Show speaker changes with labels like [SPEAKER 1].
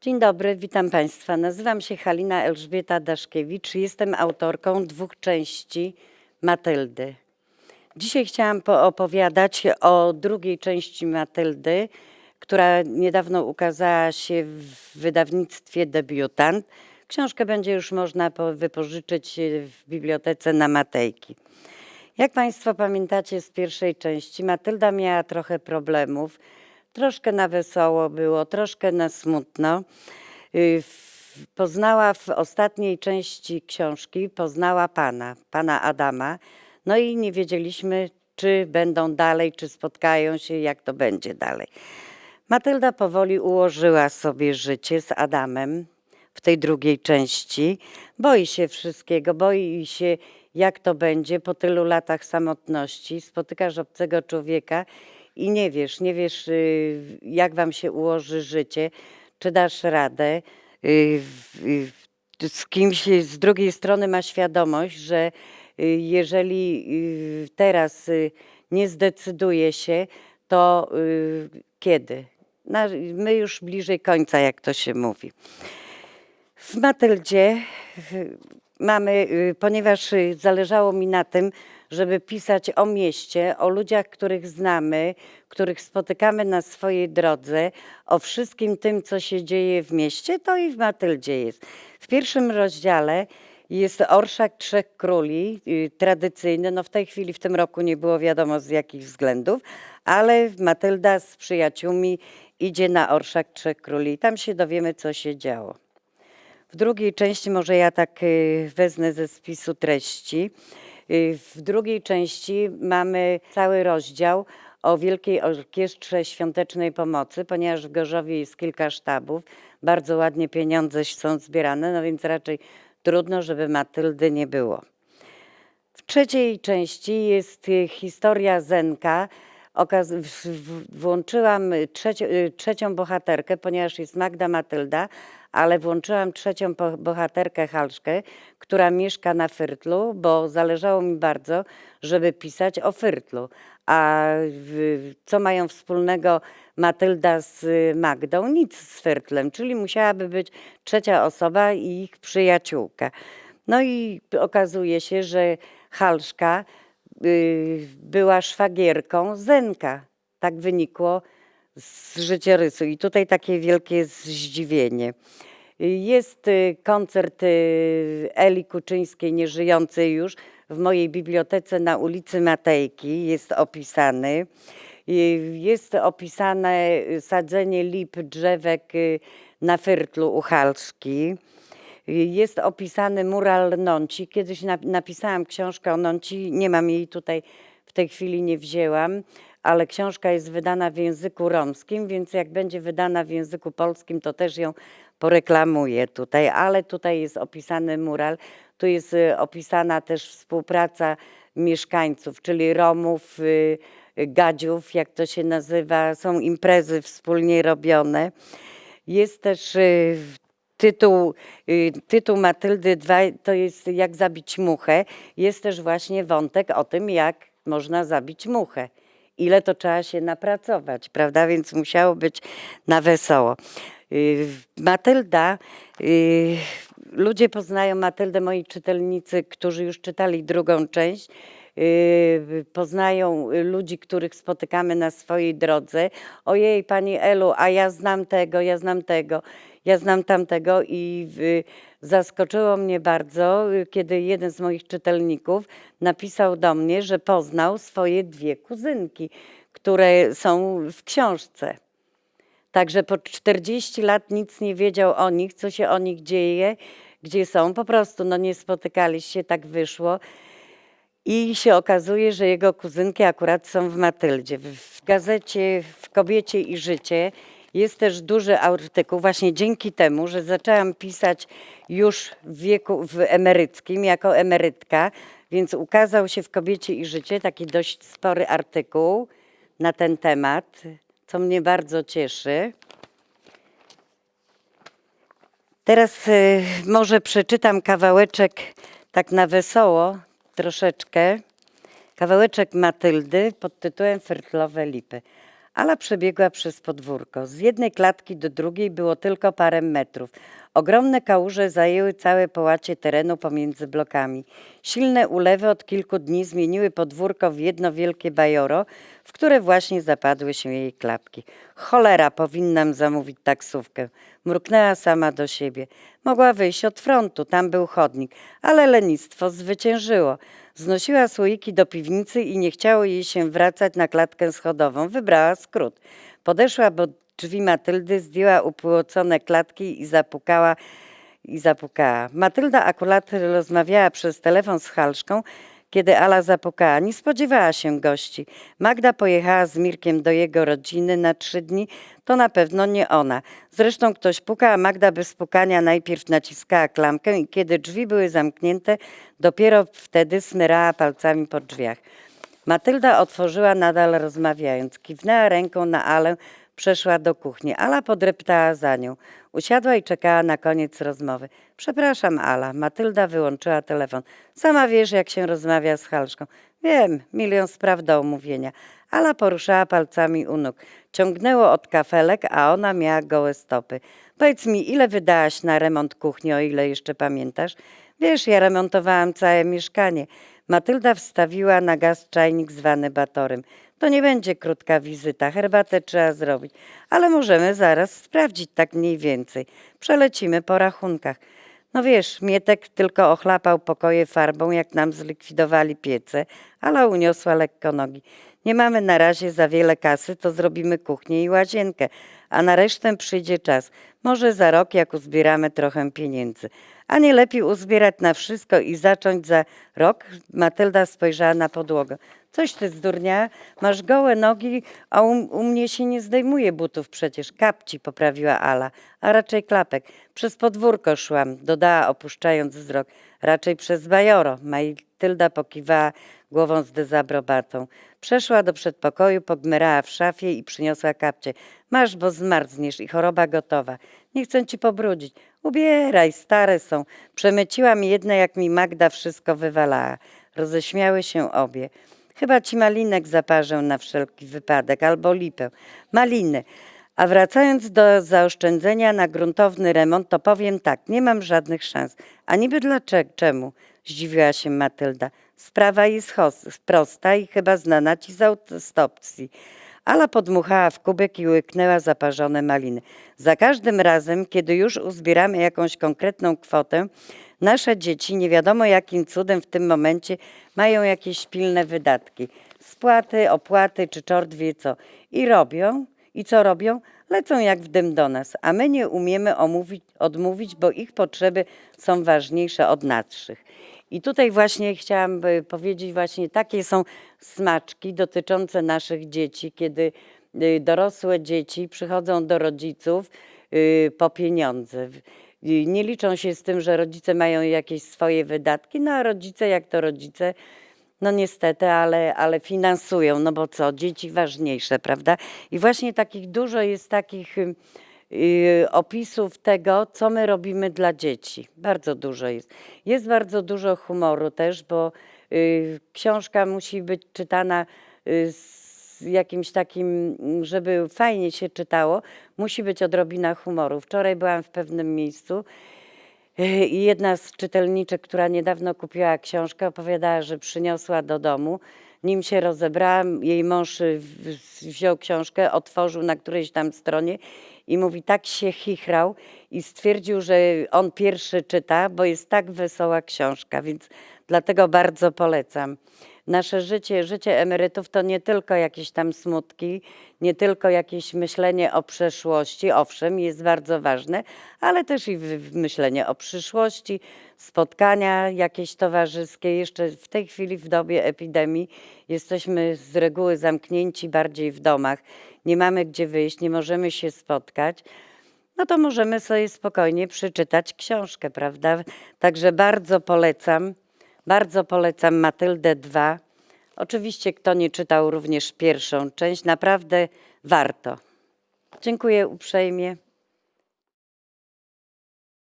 [SPEAKER 1] Dzień dobry, witam Państwa. Nazywam się Halina Elżbieta Daszkiewicz. Jestem autorką dwóch części Matyldy. Dzisiaj chciałam poopowiadać o drugiej części Matyldy, która niedawno ukazała się w wydawnictwie Debiutant. Książkę będzie już można po- wypożyczyć w bibliotece na Matejki. Jak Państwo pamiętacie z pierwszej części, Matylda miała trochę problemów. Troszkę na wesoło było, troszkę na smutno. Y, Poznała w ostatniej części książki, poznała pana, pana Adama. No i nie wiedzieliśmy, czy będą dalej, czy spotkają się, jak to będzie dalej. Matylda powoli ułożyła sobie życie z Adamem w tej drugiej części. Boi się wszystkiego, boi się, jak to będzie po tylu latach samotności. Spotykasz obcego człowieka i nie wiesz, nie wiesz, y, jak wam się ułoży życie, czy dasz radę. Y, y, Z kimś z drugiej strony ma świadomość, że jeżeli teraz nie zdecyduje się, to kiedy? My już bliżej końca, jak to się mówi. W Matyldzie mamy, ponieważ zależało mi na tym, żeby pisać o mieście, o ludziach, których znamy, których spotykamy na swojej drodze, o wszystkim tym, co się dzieje w mieście, to i w Matyldzie jest. W pierwszym rozdziale jest Orszak Trzech Króli, y, tradycyjny. No w tej chwili, w tym roku nie było wiadomo z jakich względów, ale Matylda z przyjaciółmi idzie na Orszak Trzech Króli i tam się dowiemy, co się działo. W drugiej części, może ja tak y, wezmę ze spisu treści. Y, W drugiej części mamy cały rozdział o Wielkiej Orkiestrze Świątecznej Pomocy, ponieważ w Gorzowie jest kilka sztabów, bardzo ładnie pieniądze są zbierane, no więc raczej trudno, żeby Matyldy nie było. W trzeciej części jest y, historia Zenka. Okaz- w- włączyłam y, trzeci, y, trzecią bohaterkę, ponieważ jest Magda Matylda, ale włączyłam trzecią po- bohaterkę Halszkę, która mieszka na Fyrtlu, bo zależało mi bardzo, żeby pisać o Fyrtlu. A w, co mają wspólnego Matylda z y, Magdą? Nic z Fyrtlem, czyli musiałaby być trzecia osoba i ich przyjaciółka. No i okazuje się, że Halszka była szwagierką Zenka. Tak wynikło z życiorysu. I tutaj takie wielkie zdziwienie. Y, Jest y, koncert y, Eli Kuczyńskiej, nieżyjącej już, w mojej bibliotece na ulicy Matejki. Jest opisany. Y, Jest opisane y, sadzenie lip, drzewek y, na Fyrtlu u Halszki. Jest opisany mural Nonci. Kiedyś nap- napisałam książkę o Nonci, nie mam jej tutaj w tej chwili, nie wzięłam, ale książka jest wydana w języku romskim, więc jak będzie wydana w języku polskim, to też ją poreklamuję tutaj, ale tutaj jest opisany mural. Tu jest y, opisana też współpraca mieszkańców, czyli Romów, y, Gadziów, jak to się nazywa. Są imprezy wspólnie robione. Jest też y, tytuł, y, tytuł Matyldy 2 to jest Jak zabić muchę. Jest też właśnie wątek o tym, jak można zabić muchę. Ile to trzeba się napracować, prawda? Więc musiało być na wesoło. Y, Matylda, y, ludzie poznają Matyldę, moi czytelnicy, którzy już czytali drugą część, poznają y, ludzi, których spotykamy na swojej drodze. Ojej, pani Elu, a ja znam tego, ja znam tego, ja znam tamtego i zaskoczyło mnie bardzo, kiedy jeden z moich czytelników napisał do mnie, że poznał swoje dwie kuzynki, które są w książce. Także po 40 lat nic nie wiedział o nich, co się o nich dzieje, gdzie są. Po prostu no, nie spotykaliście, się, tak wyszło. I się okazuje, że jego kuzynki akurat są w Matyldzie. W- gazecie w Kobiecie i Życie jest też duży artykuł, właśnie dzięki temu, że zaczęłam pisać już w wieku w emeryckim, jako emerytka, więc ukazał się w Kobiecie i Życie taki dość spory artykuł na ten temat, co mnie bardzo cieszy. Teraz y, może przeczytam kawałeczek tak na wesoło, troszeczkę. Kawałeczek Matyldy pod tytułem Fyrtlowe lipy. Ala przebiegła przez podwórko. Z jednej klatki do drugiej było tylko parę metrów. Ogromne kałuże zajęły całe połacie terenu pomiędzy blokami. Silne ulewy od kilku dni zmieniły podwórko w jedno wielkie bajoro, w które właśnie zapadły się jej klapki. Cholera, powinnam zamówić taksówkę. Mruknęła sama do siebie. Mogła wyjść od frontu, tam był chodnik, ale lenistwo zwyciężyło. Znosiła słoiki do piwnicy i nie chciało jej się wracać na klatkę schodową. Wybrała skrót. Podeszła do drzwi Matyldy, zdjęła upłocone klatki i zapukała i zapukała. Matylda akurat rozmawiała przez telefon z Halszką, kiedy Ala zapukała. Nie spodziewała się gości. Magda pojechała z Mirkiem do jego rodziny na trzy dni. To na pewno nie ona. Zresztą ktoś puka, a Magda bez pukania najpierw naciskała klamkę i kiedy drzwi były zamknięte, dopiero wtedy smyrała palcami po drzwiach. Matylda otworzyła nadal rozmawiając. Kiwnęła ręką na Alę, przeszła do kuchni. Ala podreptała za nią. Usiadła i czekała na koniec rozmowy. Przepraszam, Ala. Matylda wyłączyła telefon. Sama wiesz, jak się rozmawia z Halszką. Wiem, milion spraw do omówienia. Ala poruszała palcami u nóg. Ciągnęło od kafelek, a ona miała gołe stopy. Powiedz mi, ile wydałaś na remont kuchni, o ile jeszcze pamiętasz? Wiesz, ja remontowałam całe mieszkanie. Matylda wstawiła na gaz czajnik zwany batorem. To nie będzie krótka wizyta, herbatę trzeba zrobić, ale możemy zaraz sprawdzić tak mniej więcej. Przelecimy po rachunkach. No wiesz, Mietek tylko ochlapał pokoje farbą, jak nam zlikwidowali piece, ale uniosła lekko nogi. Nie mamy na razie za wiele kasy, to zrobimy kuchnię i łazienkę, a na resztę przyjdzie czas. Może za rok, jak uzbieramy trochę pieniędzy. A nie lepiej uzbierać na wszystko i zacząć za rok? Matylda spojrzała na podłogę. Coś ty zdurnia, masz gołe nogi, a u, u mnie się nie zdejmuje butów przecież. Kapci, poprawiła Ala, a raczej klapek. Przez podwórko szłam, dodała opuszczając wzrok. Raczej przez bajoro. Matylda pokiwała głową z dezaprobatą. Przeszła do przedpokoju, pogmerała w szafie i przyniosła kapcie. Masz, bo zmarzniesz i choroba gotowa. Nie chcę ci pobrudzić. Ubieraj, stare są. Przemyciłam jedne, jak mi Magda wszystko wywalała. Roześmiały się obie. Chyba ci malinek zaparzę na wszelki wypadek, albo lipę. Maliny. A wracając do zaoszczędzenia na gruntowny remont, to powiem tak, nie mam żadnych szans. A niby dlaczego? Czemu? Zdziwiła się Matylda. Sprawa jest prosta i chyba znana ci z autostopcji. Ala podmuchała w kubek i łyknęła zaparzone maliny. Za każdym razem, kiedy już uzbieramy jakąś konkretną kwotę, nasze dzieci nie wiadomo jakim cudem w tym momencie mają jakieś pilne wydatki. Spłaty, opłaty czy czort wie co. I robią, i co robią? Lecą jak w dym do nas, a my nie umiemy omówić, odmówić, bo ich potrzeby są ważniejsze od naszych. I tutaj właśnie chciałam powiedzieć, właśnie takie są smaczki dotyczące naszych dzieci, kiedy y, dorosłe dzieci przychodzą do rodziców y, po pieniądze. Nie liczą się z tym, że rodzice mają jakieś swoje wydatki, no a rodzice jak to rodzice, no niestety, ale, ale finansują, no bo co, dzieci ważniejsze, prawda? I właśnie takich dużo jest takich y, y, opisów tego, co my robimy dla dzieci. Bardzo dużo jest. Jest bardzo dużo humoru też, bo y, książka musi być czytana z jakimś takim, żeby fajnie się czytało, musi być odrobina humoru. Wczoraj byłam w pewnym miejscu i jedna z czytelniczek, która niedawno kupiła książkę, opowiadała, że przyniosła do domu. Nim się rozebrałam, jej mąż y, w- wziął książkę, otworzył na którejś tam stronie i mówi, tak się chichrał i stwierdził, że on pierwszy czyta, bo jest tak wesoła książka, więc dlatego bardzo polecam. Nasze życie, życie emerytów to nie tylko jakieś tam smutki, nie tylko jakieś myślenie o przeszłości, owszem, jest bardzo ważne, ale też i myślenie o przyszłości, spotkania jakieś towarzyskie. Jeszcze w tej chwili w dobie epidemii jesteśmy z reguły zamknięci bardziej w domach, nie mamy gdzie wyjść, nie możemy się spotkać no to możemy sobie spokojnie przeczytać książkę, prawda? Także bardzo polecam, bardzo polecam Matyldę 2. Oczywiście, kto nie czytał również pierwszą część, naprawdę warto. Dziękuję uprzejmie.